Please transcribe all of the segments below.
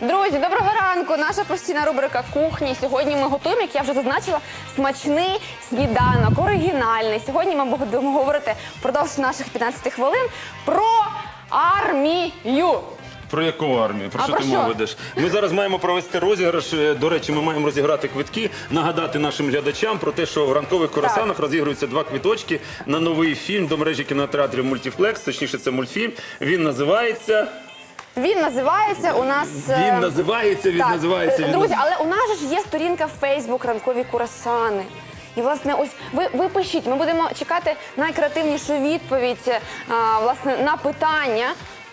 Друзі, доброго ранку! Наша постійна рубрика кухні. Сьогодні ми готуємо, як я вже зазначила, смачний сніданок, оригінальний. Сьогодні ми будемо говорити впродовж наших 15 хвилин про армію. Про яку армію? Про А що про ти мову ведеш? Ми зараз маємо провести розіграш. Е, До речі, ми маємо розіграти квитки, нагадати нашим глядачам про те, що в ранкових коросанах розігруються два квиточки на новий фільм до мережі кінотеатрів Мультифлекс. Точніше, це мультфільм. Він називається. Він називається у нас. е, Він називається. Він називається. е, Він Друзі, але у нас же ж є сторінка в Фейсбук ранкові курасани. І власне, ось ви, ви пишіть, ми будемо чекати найкреативнішу відповідь е, а, власне на питання.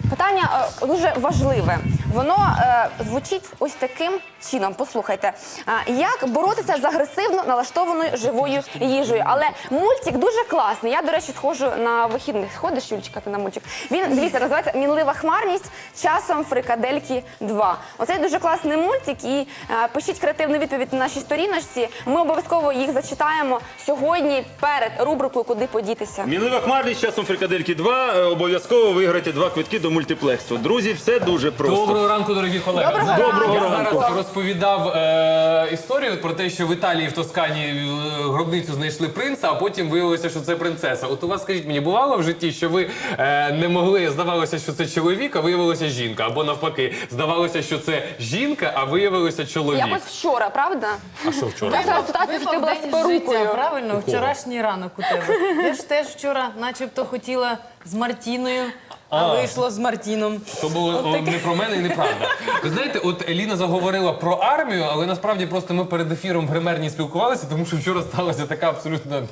Питання е, дуже важливе. Воно е, звучить ось таким чином. Послухайте, А, як боротися з агресивно налаштованою живою їжею. Але мультик дуже класний. Я, до речі, схожу на вихідних. Сходиш, Юлічка, ти на мультик. Він дивіться, називається Мінлива хмарність часом фрикадельки 2. Оцей дуже класний мультик. І е, пишіть креативну відповідь на нашій сторіночці. Ми обов'язково їх зачитаємо сьогодні перед рубрикою Куди подітися. Мінлива хмарність часом Фрикадельки 2. Е, Обов'язково виграйте два квитки до мультиплексу. Друзі, все дуже просто. Доброго ранку, дорогі колеги. Доброго Знаєте, ранку. Я зараз розповідав е, історію про те, що в Італії в Тоскані е, гробницю знайшли принца, а потім виявилося, що це принцеса. От у вас скажіть мені, бувало в житті, що ви е, не могли, здавалося, що це чоловік, а виявилося жінка, або навпаки, здавалося, що це жінка, а виявилося чоловік. Якось вчора, правда? А що вчора? Така ситуація, що ти була з перукою. життя, правильно, вчорашній ранок у тебе. Я ж теж вчора, начебто, хотіла з Мартіною, а, А. вийшло з Мартіном. То було о, не про мене і неправда. Ви знаєте, от Еліна заговорила про армію, але насправді просто ми перед ефіром в гримерні спілкувалися, тому що вчора сталася така абсолютно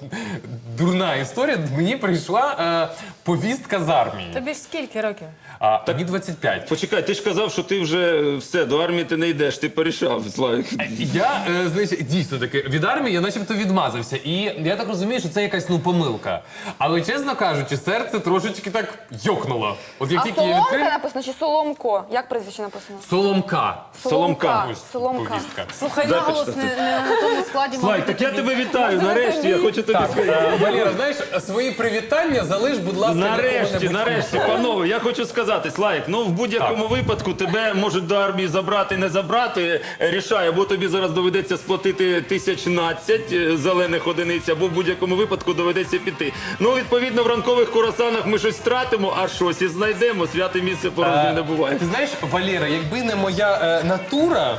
дурна історія. Мені прийшла е, повістка з армії. Тобі ж скільки років? А мені 25. Почекай, ти ж казав, що ти вже е, все, до армії ти не йдеш, ти порішав, Славік. Я е, значить, дійсно таки від армії я начебто відмазався. І я так розумію, що це якась ну помилка. Але чесно кажучи, серце трошечки так йокнуло. От як А тільки я соломка відкрив написано чи соломко? Як прізвище написано? Соломка. Соломка. Ось Соломка. повістка. Слухай, Дай наголос не, не на тому складі. Слайк, так я тебе вітаю. Нарешті я хочу тобі Так, сказати. е, Валера, знаєш, свої привітання залиш, будь ласка, для Нарешті, кого-небудь нарешті, панове, я хочу сказати, Слайк, ну в будь-якому випадку тебе можуть до армії забрати, не забрати. Рішає, або тобі зараз доведеться сплатити тисячнадцять е, зелених одиниць, або в будь-якому випадку доведеться піти. Ну, відповідно, в ранкових курасанах ми щось втратимо, а щось і знайдемо. Святе місце порожнє не буває. Ти знаєш, Валера, якби не моя е, натура.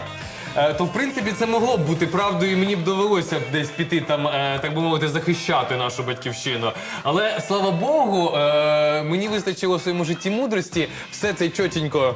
Е, То в принципі це могло б бути правдою, і мені б довелося десь піти там, е, так би мовити, захищати нашу батьківщину. Але слава Богу, е, мені вистачило в своєму житті мудрості все це чотенько.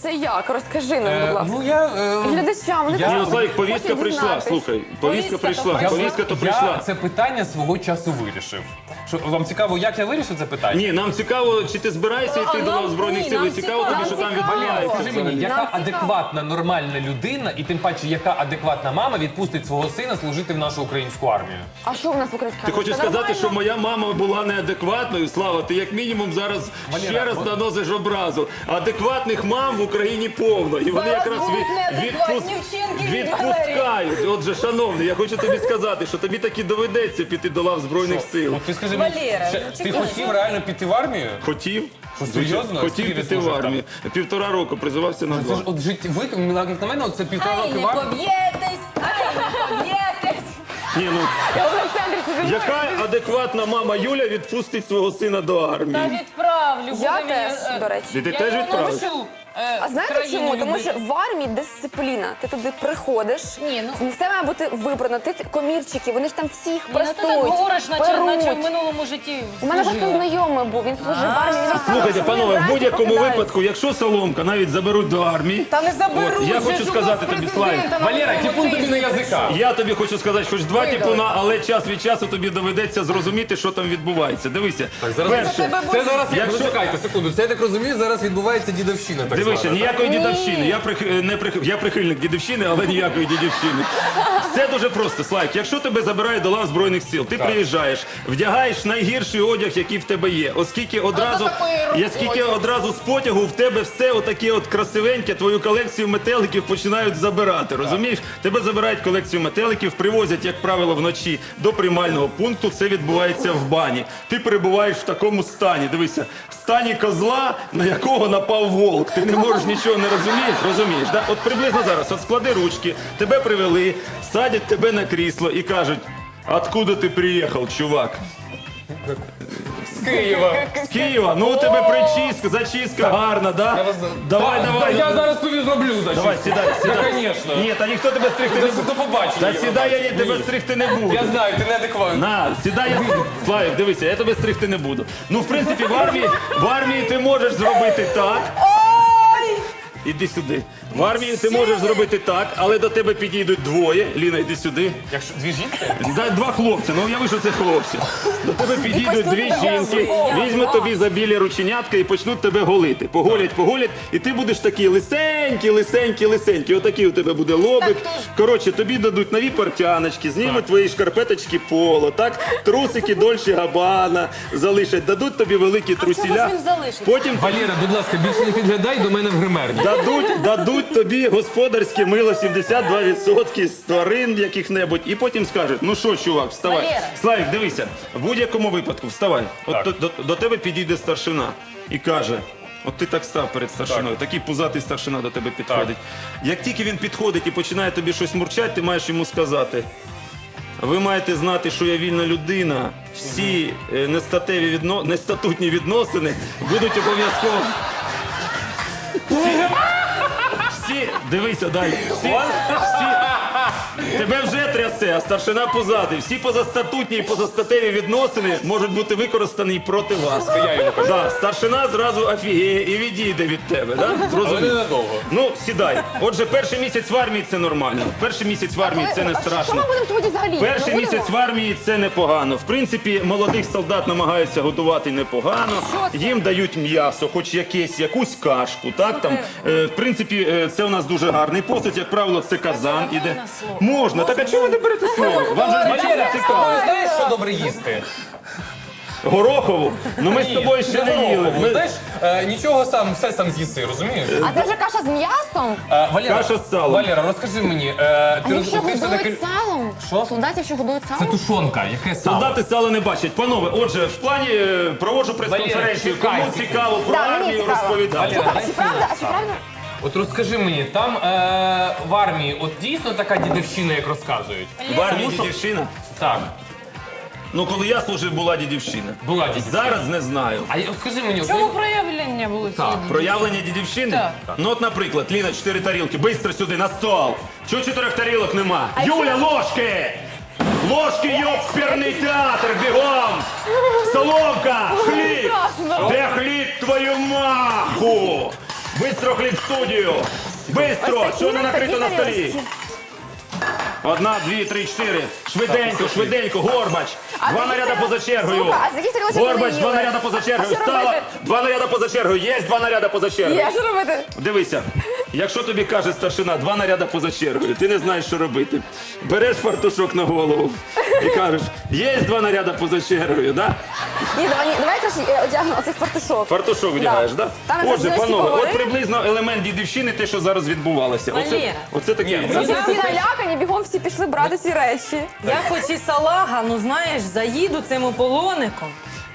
Це як? Розкажи нам, Е, будь ласка. ну я е, Глядачам, вони я- Ні, ну, просто Слайк, повістка хочуть прийшла. дізнатись. Слухай, повістка Повістка прийшла. то Повістка то я прийшла. це питання свого часу вирішив. Що вам цікаво, як я вирішив це питання? Ні, нам цікаво, чи ти збираєшся йти до нам лав збройних ні, сил. І цікаво цікаво. тобі, що там цікаво. відбувається. Скажи мені, взагалі. яка цікаво. адекватна нормальна людина, і тим паче, яка адекватна мама відпустить свого сина служити в нашу українську армію? А що в нас в українській Ти хочеш сказати, що моя мама була неадекватною? Слава, ти як мінімум зараз Валера, ще раз от- наносиш образу. Адекватних мам в Україні повно. І вони якраз від, відпускають. Отже, шановний, я хочу тобі сказати, що тобі таки доведеться піти до лав Збройних сил. От ти скажи мені, Валера, ще- ну, ти чекай. хотів реально піти в армію? Хотів. Що, серйозно? Хотів Скільки піти в служив армію. Півтора року призивався на Це два. ж от життя, ви, як на мене, от це півтора Ай, роки не в армії. поб'єтесь! Ай, не поб'єтесь! Ні, ну яка адекватна мама Юля відпустить свого сина до Та армії? відправлю. Я буде мені, теж, е, до речі. Ти теж його відправиш? навчу, е, А знаєте країну чому? Тому що в армії дисципліна. Ти туди приходиш, Ні, ну- все має бути вибрано. Ти комірчики, вони ж там всіх Ні, ну ти прасують, так говориш, наче, наче в минулому житті У мене просто служила. знайомий був, він служив в армії. він Слухайте, що вони панове, в вранці будь-якому випадку, якщо соломка навіть заберуть до армії, Та не заберу. От, я хочу сказати тобі, Славік, Валера, тіпун тобі на язика. Я тобі хочу сказати, хоч два тіпуна, але час від часу тобі доведеться зрозуміти, що там відбувається. Дивися, Так, зараз перше, це зараз Якщо- Якщо... чекайте секунду. Це я так розумію, зараз відбувається дідовщина. Так дивися, ніякої дідівщини. дідовщини. Я прих... не прих... я прихильник дідовщини, але ніякої дідівщини. Все дуже просто, Слайк. Якщо тебе забирають до лав Збройних сил, ти приїжджаєш, вдягаєш найгірший одяг, який в тебе є. Оскільки одразу, оскільки одразу з потягу в тебе все отаке от красивеньке, твою колекцію метеликів починають забирати. Розумієш? Тебе забирають колекцію метеликів, привозять, як правило, вночі до приймального пункту. Це відбувається в бані. Ти перебуваєш в такому стані. Дивися, в стані козла, на якого напав волк. Ти не можеш нічого не розумієш. Розумієш, да? От приблизно зараз, от склади ручки, тебе привели, садять тебе на крісло і кажуть. Откуда ти приїхав, чувак? З Києва. З Києва. Ну у тебе причіска, зачіска гарна, да? Давай, Та- давай. та Я зараз тобі зроблю за Давай, сідай, сідай. Та, звісно. Ні, та ніхто тебе стригти не буде. до побачення. Та сідай, я Ні. тебе стригти не буду. Я знаю, ти неадекватний. На, сідай, я Славік, дивися, я тебе стригти не буду. Ну, в принципі, в армії, в армії ти можеш зробити так. Іди сюди. В армії ти можеш зробити так, але до тебе підійдуть двоє. Ліна, йди сюди. Якщо дві жінки? Да, Два хлопці, ну уяви, що це хлопці. До тебе підійдуть дві жінки, візьмуть тобі за білі рученятка і почнуть тебе голити. Поголять, поголять, і ти будеш такий лисенький, лисенький, лисенький. Отакий у тебе буде лобик. Коротше, тобі дадуть нові портяночки, знімуть твої шкарпеточки поло, так? Трусики Дольче Габана залишать, дадуть тобі великі трусіля. ж він залишить? Потім Валера, будь ласка, більше не підглядай до мене в гримерні. Дадуть, дадуть тобі господарське мило 72% з тварин яких-небудь, і потім скажуть: ну що, чувак, вставай. Валера. Славік, дивися, в будь-якому випадку вставай. От до, до, до тебе підійде старшина і каже. От ти так став перед старшиною, такий пузатий старшина до тебе підходить. Як тільки він підходить і починає тобі щось мурчати, ти маєш йому сказати. Ви маєте знати, що я вільна людина. Всі е, нестатеві відно... нестатутні відносини будуть обов'язково. Всі, дивися далі. Всі, всі, тебе вже трясе, а старшина позади. Всі позастатутні і позастатеві відносини можуть бути використані проти вас. я йому кажу. Да, старшина зразу офігіє і відійде від тебе. Да? Але Зрозумів? ненадовго. Ну, сідай. Отже, перший місяць в армії це нормально. Перший місяць в армії це не А Що страшно. ми будемо сьогодні взагалі? Перший Ми місяць в армії це непогано. В принципі, молодих солдат намагаються готувати непогано. Їм дають м'ясо, хоч якесь, якусь кашку. Так там Е, в принципі, е, це у нас дуже гарний посуд. Як правило, це казан іде. Можна. Так а чому ви не берете слово? Вам же нічого Валера, не ти цікаво. знаєш, що добре їсти? Горохову. Ну ми з тобою ще не їли. Ми... Знаєш, е, нічого сам, все сам з'їси, розумієш? А це вже каша з м'ясом? Е, Валера, Каша з салом. Валера, розкажи мені, е, А ти, їх все-таки... годують салом? Що? Солдатів що годують Це салом? тушонка, яке сало? Солдати сало не бачать. Панове, отже, в плані е, проводжу прес-конференцію. Кому чекай. цікаво про Да, мені армію цікаво. розповідати. Валера, А чи правда? А чи правда? От розкажи мені, там е, в армії от дійсно така дідівщина, як розказують? В армії Тому що- дідівщина. Так, Ну, коли я служив, була дідівщина. була дідівщина. Зараз не знаю. А я- от скажи мені, от Чому ви- проявлення було сьогодні? Проявлення дідівщини? Ну, от, наприклад, Ліна, чотири тарілки, бистро сюди, на стол. Чого чотирьох тарілок нема? Юля, ложки! Ложки, йопперний театр, бігом! Соломка, хліб! Де хліб твою маху? Бистро хліб в студію! Бистро! Що не накрито на столі? Одна, дві, три, чотири. Швиденько, швиденько, горбач. А Два з яких наряда поза чергою. Слухай, а з яких тарілочок Горбач, два їли? наряда поза чергою. Стало що Стала. робити? Два наряда поза чергою. Є два наряда поза чергою. Є, що робити? Дивися, якщо тобі каже старшина, два наряда поза чергою, ти не знаєш, що робити. Береш фартушок на голову і кажеш, є два наряда поза чергою, да? Ні, давай, ні, давай краще е, одягну оцей фартушок. Фартушок вдягаєш, да? Там якраз Отже, жіночі панове, кольори. от приблизно елемент дідівщини, те, що зараз відбувалося. Оце, Валера. оце. Ні. Всі налякані, бігом всі пішли брати ці речі. Я хоч і салага, ну знаєш, заїду цим ополоником.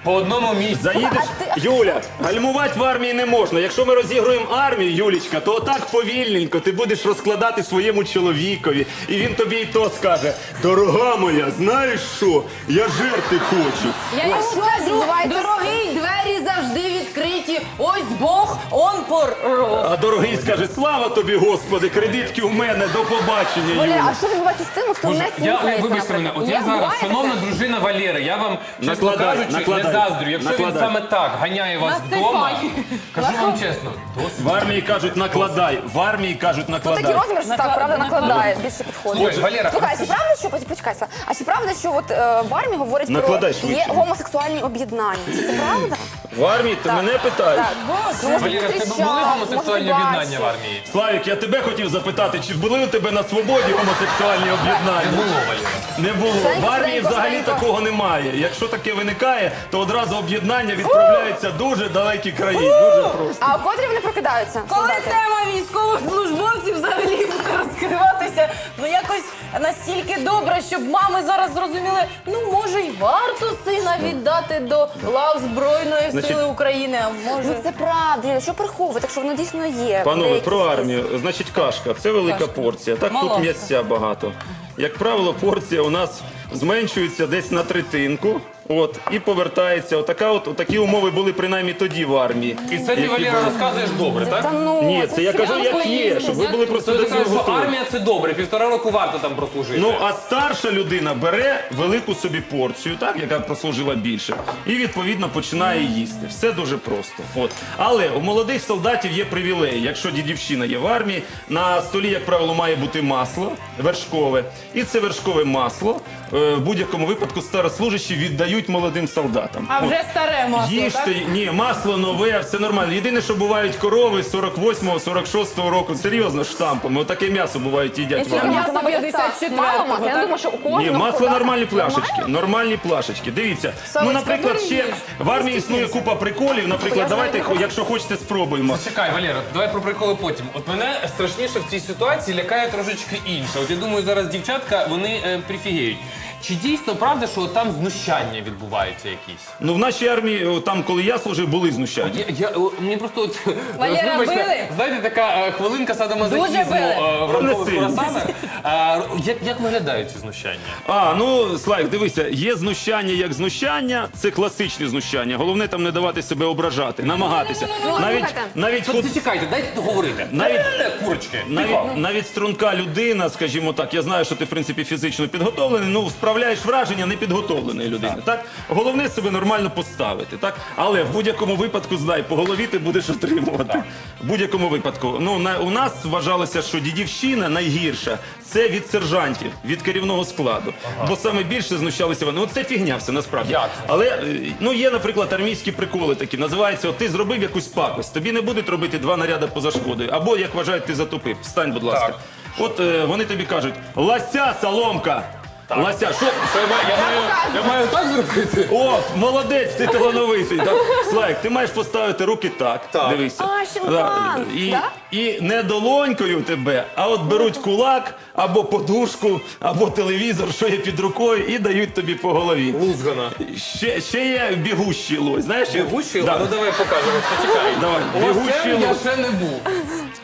По одному місці. Заїдеш, А ти- Юля, гальмувати в армії не можна. Якщо ми розігруємо армію, Юлічка, то отак повільненько ти будеш розкладати своєму чоловікові. І він тобі і то скаже: дорога моя, знаєш що? Я жерти хочу. Я йому що скажу, дорогий, двері завжди відкриті. Ось Бог, он порог. А дорогий скаже: слава тобі, Господи, кредитки у мене, до побачення, Юля. а що відбувається з тим, хто Боже, не я, слухається? вибачте мене, от я зараз, шановна дружина Валери, я вам, чесно Накладай, кажучи, накладай, не заздрю. Якщо він накладай. саме так ганяє вас Насипай. вдома, кажу вам чесно, досить. В армії кажуть, накладай. В армії кажуть, Ну такий накладай. розмір, що так, правда, накладає, більше підходить. Слухай, Валера, Слухай, а чи правда, що поч- почекай, Слав, а чи правда, що от е, в армії говорять Накладай про швидше. є гомосексуальні об'єднання? Чи Це правда? В армії ти мене питаєш? В тебе були гомосексуальні об'єднання в армії? Славік, я тебе хотів запитати, чи були у тебе на свободі гомосексуальні Не об'єднання? було, Валера. Не було. В армії взагалі такого немає. Якщо таке виникає, то одразу об'єднання відправляється дуже далекі краї. Дуже просто. А котрі вони прокидаються? Коли солдати? тема військовослужбовців взагалі буде розкриватися, ну якось настільки добре, щоб мами зараз зрозуміли, ну може й варто сина віддати до лав Збройної Значить- сили України, а може. Ну це правда, Ліля, що приховувати, якщо воно дійсно є. Панове, Деякі про списки. армію. Значить, кашка це велика Кашка. порція. Так тут Молодка. м'ясця багато. Як правило, порція у нас зменшується десь на третинку. От і повертається. Отака, от такі умови були принаймні тоді в армії. І це ти, Які Валера, були. розказуєш добре, так? Ну, Ні, це я кажу, як є, щоб ви були просто То до ти цього кажеш, що готові. армія це добре, півтора року варто там прослужити. Ну а старша людина бере велику собі порцію, так яка прослужила більше, і відповідно починає їсти. Все дуже просто. От але у молодих солдатів є привілеї. Якщо дідівщина є в армії, на столі, як правило, має бути масло вершкове, і це вершкове масло е, в будь-якому випадку старослужащі віддають молодим солдатам. А вже старе масло, Їжте, так? ні, масло нове, все нормально. Єдине, що бувають корови з 48-го, 46-го року, серйозно штампами. Отаке м'ясо бувають їдять. Якщо м'ясо Мабуть, 54-го, Мало я так? думаю, що у кожного Ні, масло солдата нормальні пляшечки. Нормальні пляшечки. Дивіться. Ну, наприклад, ще в армії існує купа приколів. Наприклад, давайте, якщо хочете, спробуємо. Чекай, Валера, давай про приколи потім. От мене страшніше в цій ситуації лякає трошечки інше. От я думаю, зараз дівчатка вони е, прифігіють. Чи дійсно правда, що там знущання відбуваються якісь? Ну в нашій армії, о, там, коли я служив, були знущання. Я, я о, мені просто от Валера, били? знаєте, така е, хвилинка садомазохізму били. е, в ранкових сильно. курасанах. Е, як, як виглядають ці знущання? А, ну Слайк, дивися, є знущання як знущання, це класичні знущання. Головне там не давати себе ображати, намагатися. Ну, Навіть слухайте. навіть Що, ход- зачекайте, дайте договорити. Навіть- курочки. Навіть, навіть струнка людина, скажімо так, я знаю, що ти в принципі фізично підготовлений, ну справляєш враження непідготовленої людини. Так. головне себе нормально поставити, так але в будь-якому випадку знай, по голові ти будеш отримувати. В будь-якому випадку. Ну на у нас вважалося, що дідівщина найгірша це від сержантів, від керівного складу. Бо саме більше знущалися вони. Ну це фігня все насправді. Як? Але е, ну є, наприклад, армійські приколи такі. Називається, от ти зробив якусь пакость. Тобі не будуть робити два наряди поза шкодою. Або як вважають, ти затопив. Встань, будь ласка. Так. От е, вони тобі кажуть: лася, соломка. Лася, що? Що я маю, я маю, я маю так зробити? О, молодець, ти талановитий. Так? Слайк, ти маєш поставити руки так. Так. Дивися. А, щелбан, і, да? і не долонькою тебе, а от беруть кулак або подушку, або телевізор, що є під рукою, і дають тобі по голові. Лузгана. Ще, ще є бігущий лось. Знаєш? Бігущий? Да. Ну давай покажемо. Почекай. Давай, бігущий це я лось. ще не був.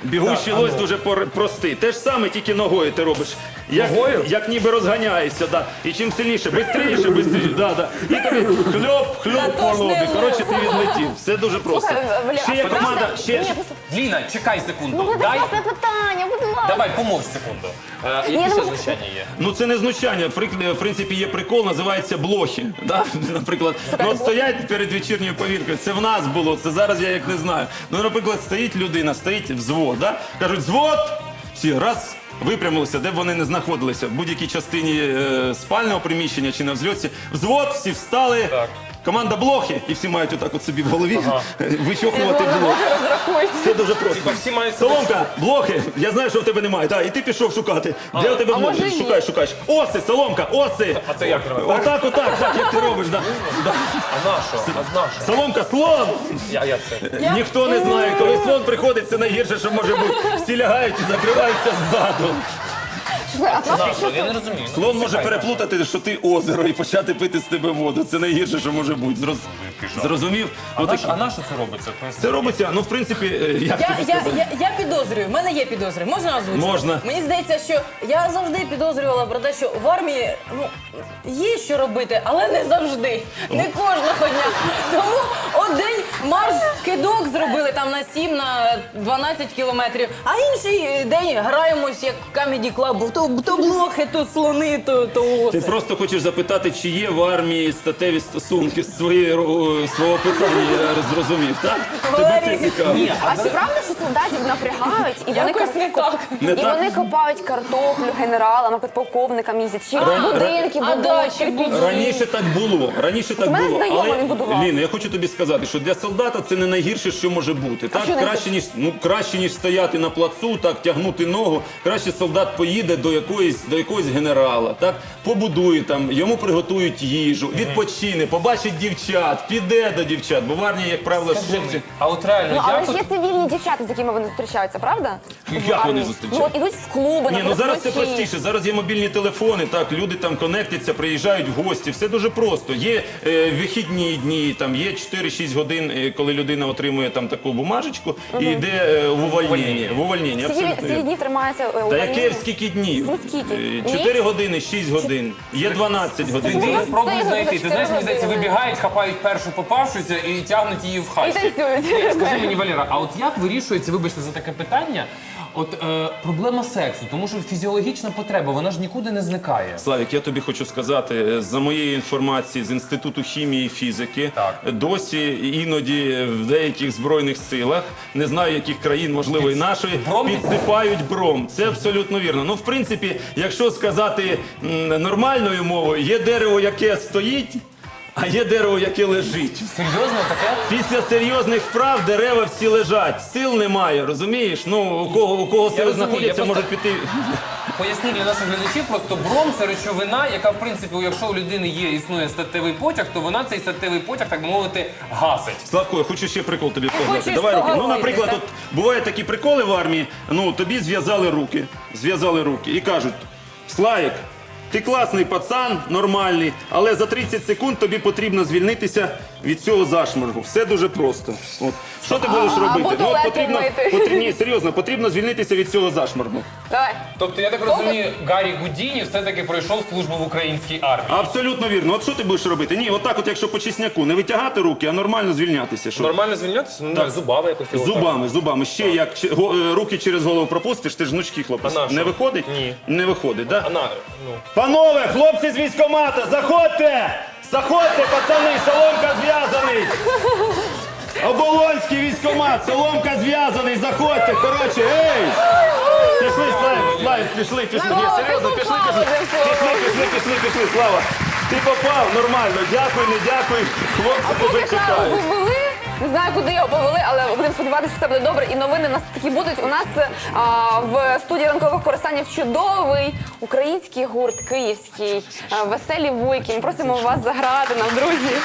Бігущий лось дуже пор- простий. Те ж саме, тільки ногою ти робиш. Як, Ногою? як ніби розганяєшся, да. І чим сильніше, швидше, швидше, да, да. І тобі хльоп, хльоп по лобі. Коротше, ти відлетів. Все дуже просто. Слухай, Валера, Ще є команда, ще. Ні, просто- Ліна, чекай Ну, секунду. буде Дай. класне питання, будь ласка. Давай, помовч секунду. Е, які Ні, ще ну, знущання є? Ну це не знущання. Фрик- В принципі, є прикол, називається блохи. Да? Наприклад, ну, от стоять перед вечірньою повіркою. Це в нас було, це зараз я як не знаю. Ну, наприклад, стоїть людина, стоїть взвод. Да? Кажуть, взвод! Всі раз. Випрямилися, де б вони не знаходилися, в будь-якій частині е, спального приміщення чи на взльоті. Взвод, всі встали. Команда блохи, і всі мають отак от собі в голові блохи. може. Це дуже просто. Всі мають Соломка, блохи, я знаю, що в тебе немає. Так, і ти пішов шукати. Де у тебе А блохи? може ні? Шукаєш, шукаєш. Оси, соломка, оси. А це як робити? Отак, отак, так, як ти робиш. Да. Да. А на що? А на що? Соломка, слон! Я, я це. Ніхто не знає. Коли слон приходить, це найгірше, що може бути. Всі лягають і закриваються ззаду. Слухай, а На що? Я не розумію. Ну, Слон може переплутати, що ти озеро, і почати пити з тебе воду. Це найгірше, що може бути. Зроз... Зрозумів? А на що- А на що це робиться? Поясни. Це робиться, ну в принципі, е, як Я, тобі я, сказати? я, я підозрюю, в мене є підозри. Можна озвучити? Можна. Мені здається, що я завжди підозрювала про те, що в армії ну, є що робити, але не завжди. Не кожного дня. Тому от день марш кидок зробили там на 7, на 12 кілометрів, а інший день граємось як Comedy Club, то, то блохи, то слони, то, то Ти оси. просто хочеш запитати, чи є в армії статеві стосунки з своєї ро- свого питання, я зрозумів, так? Тебе Валерій, це цікаво. А чи правда, що солдатів напрягають і вони Якось не так. Не і так? вони копають картоплю генерала, наприклад, полковника місяць, чи Ра- будинки а будують, дачі. Раніше так було. Раніше так мене було. знайомий, Але він будував. Ліна, я хочу тобі сказати, що для солдата це не найгірше, що може бути. Так що краще ніж ну краще ніж стояти на плацу, так тягнути ногу. Краще солдат поїде до якоїсь до якогось генерала, так побудує там, йому приготують їжу, відпочине, побачить дівчат, піде до дівчат. Бо в армії, як правило, ж Скажи хлопці. А от реально, Ну, але як ж от є цивільні дівчата, з якими вони зустрічаються, правда? Як вони армії. зустрічаються? Ну, от ідуть в клуби, Ні, ну наприклад, зараз це вночі. простіше. Зараз є мобільні телефони, так люди там конектяться, приїжджають в гості. Все дуже просто. Є е, вихідні дні, там є 4-6 годин, е, коли людина отримує там таку бумажечку і йде е, в увольнення. В увольнення. Скільки, абсолютно скільки вірно. днів тримається е, Та увольнення? яке скільки днів? Ну, скільки? Е, 4 години, 6 годин. Є 12 годин. Ти Ну, спробуй встигли знайти. за Ти знаєш, мені здається, години. вибігають, хапають першу попавшуся і тягнуть її в І хащі. танцюють. Скажи мені, Валера, а от як вирішується, вибачте за таке питання, от е, проблема сексу? Тому що фізіологічна потреба, вона ж нікуди не зникає. Славік, я тобі хочу сказати, е, за моєю інформацією з Інституту хімії і фізики, Так. досі іноді в деяких збройних силах, не знаю яких країн, можливо, і нашої, Бром? підсипають бром. Це абсолютно вірно. Ну, в принципі, якщо сказати м, нормальною мовою, є дерево, яке стоїть, а є дерево, яке лежить. Серйозно таке? Після серйозних вправ дерева всі лежать. Сил немає, розумієш? Ну, у кого, у кого сили розумію, знаходяться, я можуть піти. Поясніть для наших глядачів, просто бром це речовина, яка в принципі, якщо у людини є існує статевий потяг, то вона цей статевий потяг, так би мовити, гасить. Славко, я хочу ще прикол тобі показати. хочеш Давай руки. Ну, погасити, наприклад, так? от бувають такі приколи в армії. Ну тобі зв'язали руки, зв'язали руки і кажуть: Славік, ти класний пацан, нормальний, але за 30 секунд тобі потрібно звільнитися від цього зашморгу. Все дуже просто. От що ти будеш робити? або Ну, от туалет потрібно, помити. потрібно, ні, серйозно, потрібно звільнитися від цього зашморгу. Давай. Тобто, я так розумію, Гаррі Гудіні все-таки пройшов службу в українській армії. Абсолютно вірно. От що ти будеш робити? Ні, отак, от якщо по чесняку, не витягати руки, а нормально звільнятися. Що? Нормально звільнятися? Ну, так. зубами якось. його Зубами, зубами. Ще як го- е, руки через голову пропустиш, ти ж гнучкий хлопець. А на що? Не виходить? Ні. Не виходить, так? так. А на, ну. Панове, хлопці з військомата, заходьте! Заходьте, пацани, соломка зв'язаний! Оболонський військомат, соломка зв'язаний, заходьте, коротше, ей! Пішли, Славік, Славік, пішли, пішли. Ні, серйозно, пішли, пішли. Пішли, пішли, пішли, пішли, Слава. Ти попав, нормально, дякую, не дякую. Хлопці тебе чекають. Не знаю, куди його повели, але будемо сподіватися, що це буде добре. І новини у нас такі будуть. У нас а, в студії ранкових користанів чудовий український гурт київський, а, веселі вуйки. Ми просимо вас заграти нам, друзі.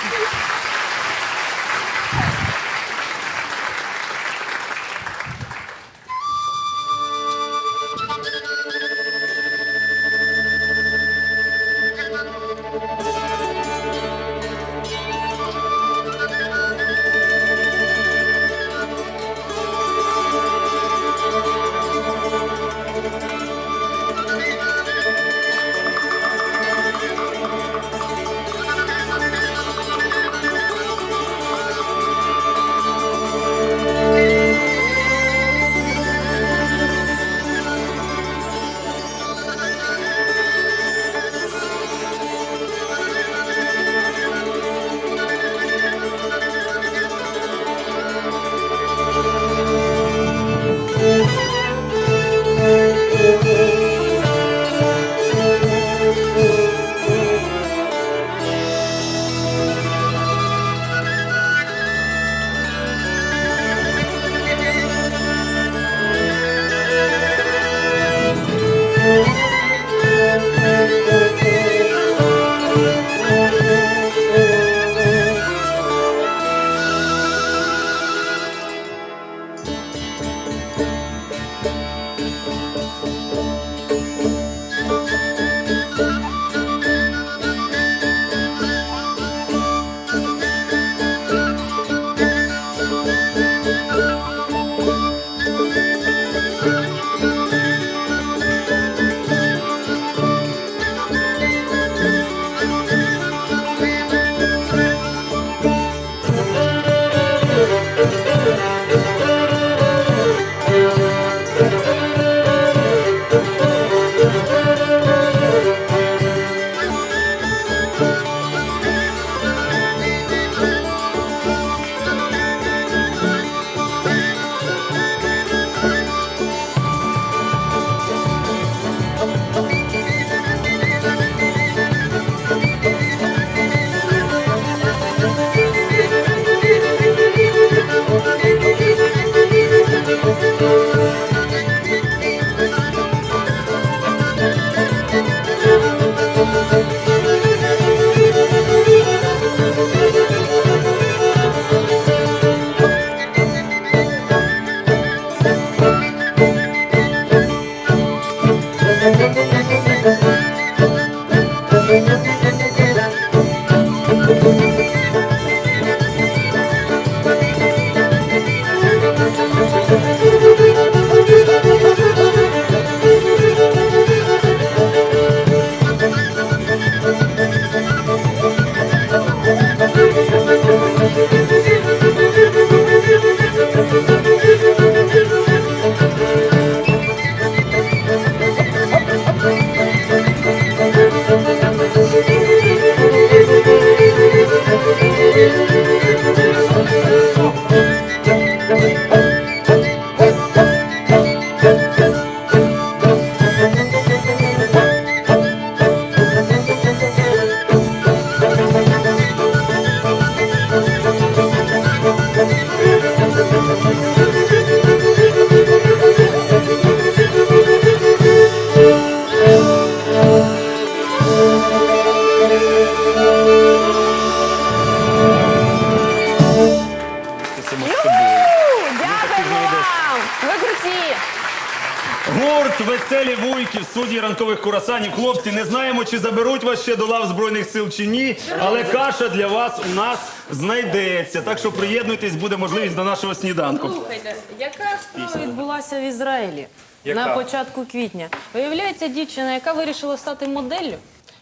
Курасанів. Хлопці, не знаємо, чи заберуть вас ще до лав Збройних сил чи ні, але каша для вас у нас знайдеться. Так що приєднуйтесь, буде можливість до нашого сніданку. Слухайте, яка справа відбулася в Ізраїлі Яка? на початку квітня? Виявляється, дівчина, яка вирішила стати моделлю,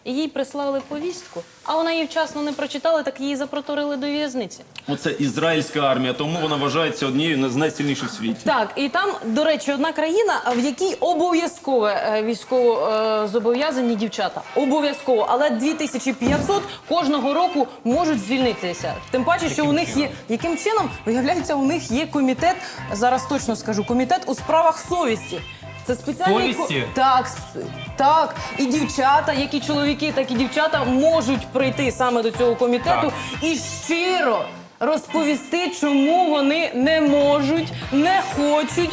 і їй прислали повістку, а вона її вчасно не прочитала, так її запроторили до в'язниці. Оце ізраїльська армія, тому вона вважається однією з найсильніших в світі. Так, і там, до речі, одна країна, в якій обов'язкове е, військово е, зобов'язані дівчата. Обов'язково, але 2500 кожного року можуть звільнитися. Тим паче, що у них є яким чином виявляється, у них є комітет. Зараз точно скажу, комітет у справах совісті. Це спеціальний ко- Совісті? так, с- так. І дівчата, як і чоловіки, так і дівчата можуть прийти саме до цього комітету і щиро розповісти, чому вони не можуть, не хочуть.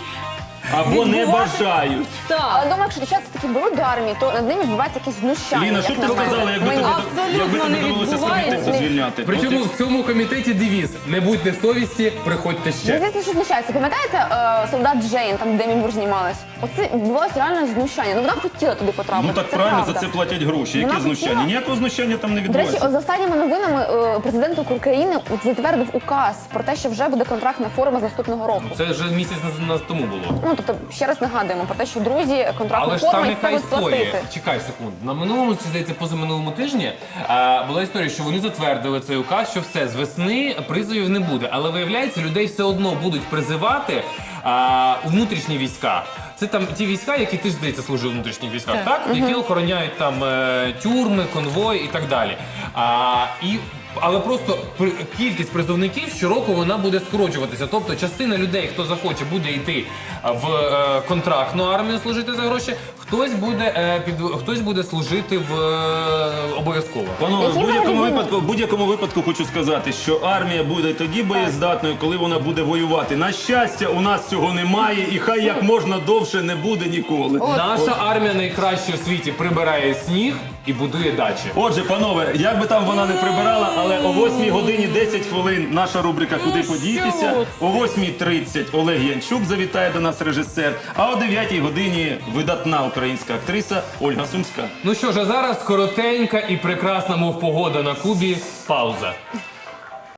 Або не відбувати- бажають. Так. Але думаю, якщо дівчата таки беруть до армії, то над ними відбувається якесь знущання. Ліна, як що б на ти мене. сказала, якби Мені- тобі, Абсолютно якби тобі не довелося з комітету відбувається. звільняти? Причому в цьому комітеті девіз не будьте совісті, приходьте ще. здається, що знущається. Пам'ятаєте е, солдат Джейн, там де Демі Мур знімалась? Оце відбулося реально знущання. Ну вона хотіла туди потрапити. Ну так це правильно, правда. за це платять гроші. Вона знущання? хотіла- Ніякого знущання там не До речі, відбувається. за останніми новинами е, президент України затвердив указ про те, що вже буде контрактна форма з наступного року. Це вже місяць наз- наз тому було. Ну тобто ще раз нагадуємо про те, що друзі контрактну Але ж там і яка це історія. Чекай секунду. На минулому чи здається позаминулому тижні а, була історія, що вони затвердили цей указ, що все з весни призовів не буде. Але виявляється, людей все одно будуть призивати а, у внутрішні війська. Це там ті війська, які ти ж здається служив у внутрішніх військах, так, які охороняють там е, тюрми, конвої і так далі. А, і але просто при- кількість призовників щороку вона буде скорочуватися. Тобто частина людей, хто захоче, буде йти в е, контрактну армію служити за гроші. Хтось буде е, під хтось буде служити в е, обов'язково. Панове, в будь-якому випадку, в будь-якому випадку хочу сказати, що армія буде тоді боєздатною, коли вона буде воювати. На щастя, у нас цього немає, і хай як можна довше не буде ніколи. Наша армія найкраща у світі прибирає сніг і будує дачі. Отже, панове, як би там вона не прибирала, але о 8 годині 10 хвилин наша рубрика Куди подітися. О 8.30 Олег Янчук завітає до нас режисер. А о 9 годині видатна українська актриса Ольга Сумська. Ну що ж, а зараз коротенька і прекрасна, мов погода на Кубі. Пауза.